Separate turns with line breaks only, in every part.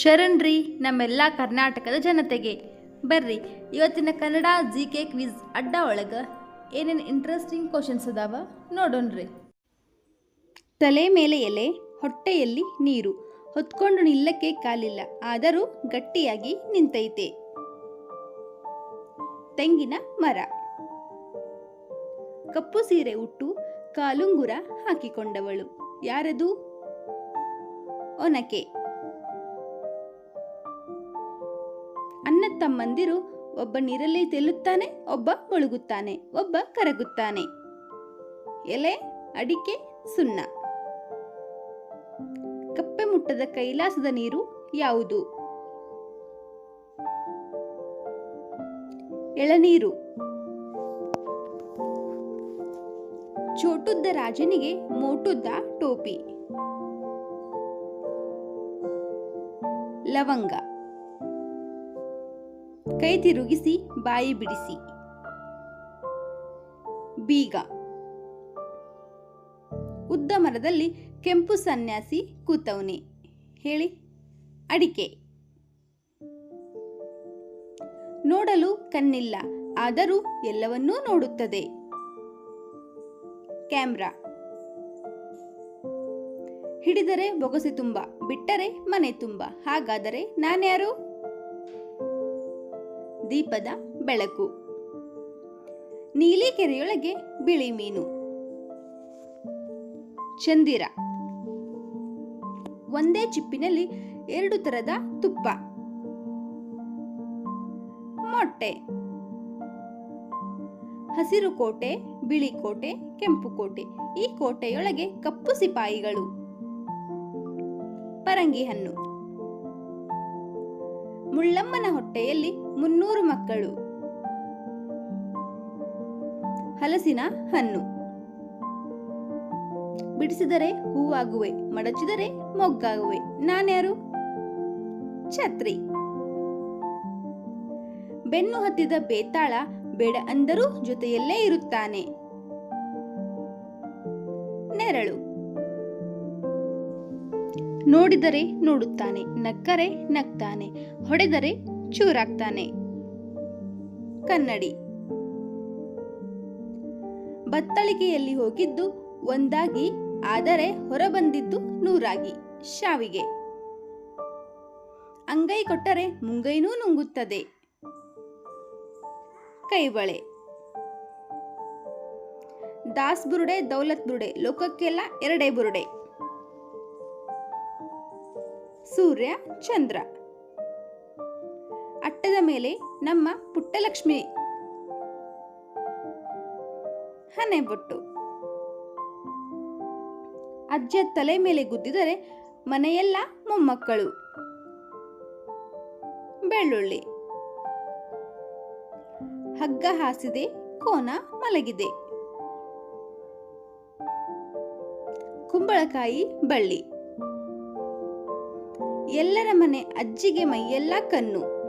ಶರಣ್ರಿ ನಮ್ಮೆಲ್ಲ ಕರ್ನಾಟಕದ ಜನತೆಗೆ. ಬರ್ರಿ, ಇವತ್ತಿನ ಕನ್ನಡ ಜಿ ಕೆ ಕ್ವಿಜ್ ಅಡ್ಡ ಒಳಗೆ ಏನೇನು ಇಂಟ್ರೆಸ್ಟಿಂಗ್ ಕ್ವಶನ್ಸ್ ಅದಾವ ನೋಡೋಣ್ರಿ ತಲೆ ಮೇಲೆ ಎಲೆ, ಹೊಟ್ಟೆಯಲ್ಲಿ ನೀರು. ಹೊತ್ಕೊಂಡು ನಿಲ್ಲಕ್ಕೆ ಕಾಲಿಲ್ಲ, ಆದರೂ ಗಟ್ಟಿಯಾಗಿ ನಿಂತೈತೆ. ತೆಂಗಿನ ಮರ. ಕಪ್ಪು ಸೀರೆ ಉಟ್ಟು ಕಾಲುಂಗುರ ಹಾಕಿಕೊಂಡವಳು. ಯಾರದು? ಒನಕೆ. ತಮ್ಮಂದಿರು ಒಬ್ಬ ನೀರಲ್ಲಿ ತೇಲುತ್ತಾನೆ, ಒಬ್ಬ ಮುಳುಗುತ್ತಾನೆ, ಒಬ್ಬ ಕರಗುತ್ತಾನೆ. ಎಲೆ, ಅಡಿಕೆ, ಸುಣ್ಣ. ಕಪ್ಪೆ ಮುಟ್ಟದ ಕೈಲಾಸದ ನೀರು ಯಾವುದು? ಎಳನೀರು. ಚೋಟುದ್ದ ರಾಜನಿಗೆ ಮೋಟುದ್ದ ಟೋಪಿ. ಲವಂಗ. ಕೈ ತಿರುಗಿಸಿ, ಬಾಯಿ ಬಿಡಿಸಿ. ಬೀಗ. ಉದ್ದ ಮರದಲ್ಲಿ ಕೆಂಪು ಸನ್ಯಾಸಿ ಕೂತವನೆ. ಹೇಳಿ. ಅಡಿಕೆ. ನೋಡಲು ಕಣ್ಣಿಲ್ಲ, ಆದರೂ ಎಲ್ಲವನ್ನೂ ನೋಡುತ್ತದೆ. ಕ್ಯಾಮ್ರಾ. ಹಿಡಿದರೆ ಬೊಗಸೆ ತುಂಬ, ಬಿಟ್ಟರೆ ಮನೆ ತುಂಬ, ಹಾಗಾದರೆ ನಾನ್ಯಾರು? ದೀಪದ ಬೆಳಕು. ನೀಲಿ ಕೆರೆಯೊಳಗೆ ಬಿಳಿ ಮೀನು. ಚಂದಿರ. ಒಂದೇ ಚಿಪ್ಪಿನಲ್ಲಿ ಎರಡು ತರದ ತುಪ್ಪ. ಮೊಟ್ಟೆ. ಹಸಿರು ಕೋಟೆ, ಬಿಳಿ ಕೋಟೆ, ಕೆಂಪು ಕೋಟೆ. ಈ ಕೋಟೆಯೊಳಗೆ ಕಪ್ಪು ಸಿಪಾಯಿಗಳು. ಪರಂಗಿ ಹಣ್ಣು. ಮುಳ್ಳಮ್ಮನ ಹೊಟ್ಟೆಯಲ್ಲಿ ಮುನ್ನೂರು ಮಕ್ಕಳು. ಹಲಸಿನ ಹಣ್ಣು. ಬಿಡಿಸಿದರೆ ಹೂವಾಗುವೆ, ಮಡಚಿದರೆ ಮೊಗ್ಗಾಗುವೆ. ನಾನ್ಯಾರು? ಛತ್ರಿ. ಬೆನ್ನು ಹತ್ತಿದ ಬೇತಾಳ ಬೇಡ ಅಂದರೂ ಜೊತೆಯಲ್ಲೇ ಇರುತ್ತಾನೆ. ನೆರಳು. ನೋಡಿದರೆ ನೋಡುತ್ತಾನೆ, ನಕ್ಕರೆ ನಗ್ತಾನೆ ಹೊಡೆದರೆ ಚೂರಾಗ್ತಾನೆ. ಕನ್ನಡಿ. ಬತ್ತಳಿಕೆಯಲ್ಲಿ ಹೋಗಿದ್ದು ಒಂದಾಗಿ, ಆದರೆ ಹೊರಬಂದಿದ್ದು ನೂರಾಗಿ. ಶಾವಿಗೆ. ಅಂಗೈ ಕೊಟ್ಟರೆ ಮುಂಗೈನೂ ನುಂಗುತ್ತದೆ. ಕೈಬಳೆ. ದಾಸ್ ಬುರುಡೆ, ದೌಲತ್ ಬುರುಡೆ, ಲೋಕಕ್ಕೆಲ್ಲ ಎರಡೇ ಬುರುಡೆ. ಸೂರ್ಯ, ಚಂದ್ರ. ಅಟ್ಟದ ಮೇಲೆ ನಮ್ಮ ಪುಟ್ಟಲಕ್ಷ್ಮಿ. ಹಣೆಬೊಟ್ಟು ಅಜ್ಜ ತಲೆ ಮೇಲೆ ಗುದ್ದಿದರೆ ಮನೆಯೆಲ್ಲ ಮೊಮ್ಮಕ್ಕಳು. ಬೆಳ್ಳುಳ್ಳಿ. ಹಗ್ಗ ಹಾಸಿದೆ, ಕೋನ ಮಲಗಿದೆ. ಕುಂಬಳಕಾಯಿ, ಬಳ್ಳಿ. ಎಲ್ಲರ ಮನೆ ಅಜ್ಜಿಗೆ ಮೈಯೆಲ್ಲ ಕಣ್ಣು.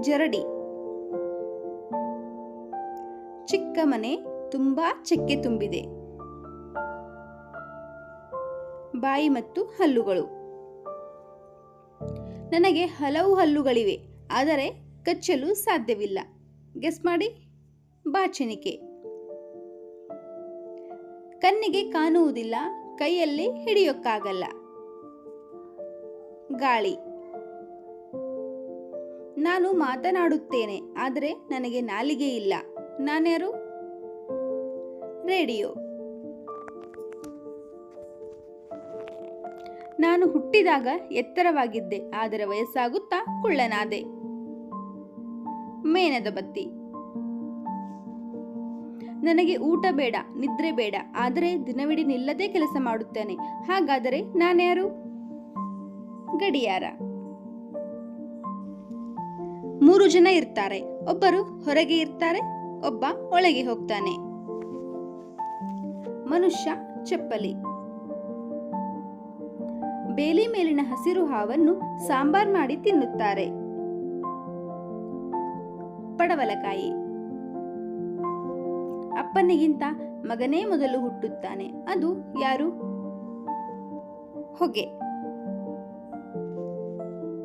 ಜರಡಿ. ಚಿಕ್ಕ ಮನೆ ತುಂಬಾ ಚೆಕ್ಕೆ ತುಂಬಿದೆ. ಬಾಯಿ ಮತ್ತು ಹಲ್ಲುಗಳು. ನನಗೆ ಹಲವು ಹಲ್ಲುಗಳಿವೆ, ಆದರೆ ಕಚ್ಚಲು ಸಾಧ್ಯವಿಲ್ಲ. ಗೆಸ್ ಮಾಡಿ. ಬಾಚಣಿಕೆ. ಕಣ್ಣಿಗೆ ಕಾಣುವುದಿಲ್ಲ, ಕೈಯಲ್ಲಿ ಹಿಡಿಯೋಕ್ಕಾಗಲ್ಲ. ಗಾಳಿ. ನಾನು ಮಾತನಾಡುತ್ತೇನೆ, ಆದರೆ ನನಗೆ ನಾಲಿಗೆ ಇಲ್ಲ. ನಾನ್ಯಾರು? ರೇಡಿಯೋ. ನಾನು ಹುಟ್ಟಿದಾಗ ಎತ್ತರವಾಗಿದ್ದೆ, ಆದರೆ ವಯಸ್ಸಾಗುತ್ತಾ ಕುಳ್ಳನಾದೆ. ಮೇನದ ಬತ್ತಿ. ನನಗೆ ಊಟ ಬೇಡ, ನಿದ್ರೆ ಬೇಡ, ಆದರೆ ದಿನವಿಡೀ ನಿಲ್ಲದೆ ಕೆಲಸ ಮಾಡುತ್ತೇನೆ. ಹಾಗಾದರೆ ನಾನ್ಯಾರು? ಗಡಿಯಾರ. ಮೂರು ಜನ ಇರ್ತಾರೆ. ಒಬ್ಬರು ಹೊರಗೆ ಇರ್ತಾರೆ, ಒಬ್ಬ ಒಳಗೆ ಹೋಗ್ತಾನೆ. ಮನುಷ್ಯ ಚಪ್ಪಲಿ. ಬೇಲಿ ಮೇಲಿನ ಹಸಿರು ಹಾವನ್ನು ಸಾಂಬಾರ್ ಮಾಡಿ ತಿನ್ನುತ್ತಾರೆ. ಪಡವಲಕಾಯಿ. ಅಪ್ಪನಿಗಿಂತ ಮಗನೇ ಮೊದಲು ಹುಟ್ಟುತ್ತಾನೆ. ಅದು ಯಾರು? ಹೊಗೆ.